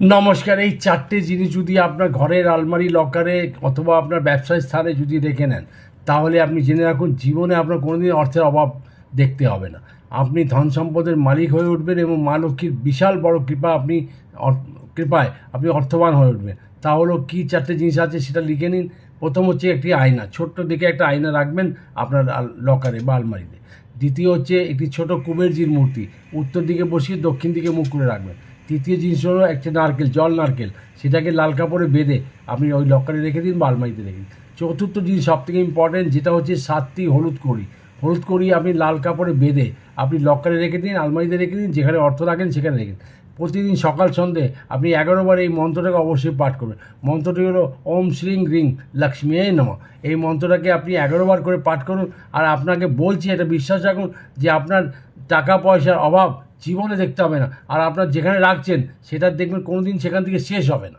নমস্কার, এই চারটে জিনিস যদি আপনার ঘরের আলমারি, লকারে অথবা আপনার ব্যবসায়িক স্থানে যদি রেখে নেন, তাহলে আপনি জেনে রাখুন, জীবনে আপনার কোনোদিন অর্থের অভাব দেখতে হবে না। আপনি ধন সম্পদের মালিক হয়ে উঠবেন এবং মা লক্ষ্মীর বিশাল বড় কৃপা আপনি কৃপায় আপনি অর্থবান হয়ে উঠবেন। তা কী চারটে জিনিস আছে সেটা লিখে নিন। প্রথম হচ্ছে একটি আয়না, ছোট্ট দিকে একটা আয়না রাখবেন আপনার লকারে বা আলমারিতে। দ্বিতীয় হচ্ছে একটি ছোট কুবেরজির মূর্তি, উত্তর দিকে বসিয়ে দক্ষিণ দিকে মুখ করে রাখবেন। তৃতীয় জিনিস হলো একটা নারকেল, জল নারকেল। সেটাকে লাল কাপড়ে বেঁধে আপনি ওই লকারে রেখে দিন বা আলমারিতে রেখে দিন। চতুর্থ জিনিস সব থেকে ইম্পর্টেন্ট যেটা হচ্ছে সাতটি হলুদ কড়ি। হলুদ কড়ি আপনি লাল কাপড়ে বেঁধে আপনি লকারে রেখে দিন, আলমারিতে রেখে দিন, যেখানে অর্থ রাখেন সেখানে রেখে দিন। প্রতিদিন সকাল সন্ধে আপনি এগারো বার এই মন্ত্রটাকে অবশ্যই পাঠ করবেন। মন্ত্রটি হলো ওম শ্রীং রিং লক্ষ্মী এই নম। এই মন্ত্রটাকে আপনি এগারো বার করে পাঠ করুন আর আপনাকে বলছি এটা বিশ্বাস রাখুন যে আপনার টাকা পয়সার অভাব জীবনে দেখতে হবে না। আর আপনার যেখানে রাখছেন, সেটা দেখবেন কোনো দিন সেখান থেকে শেষ হবে না।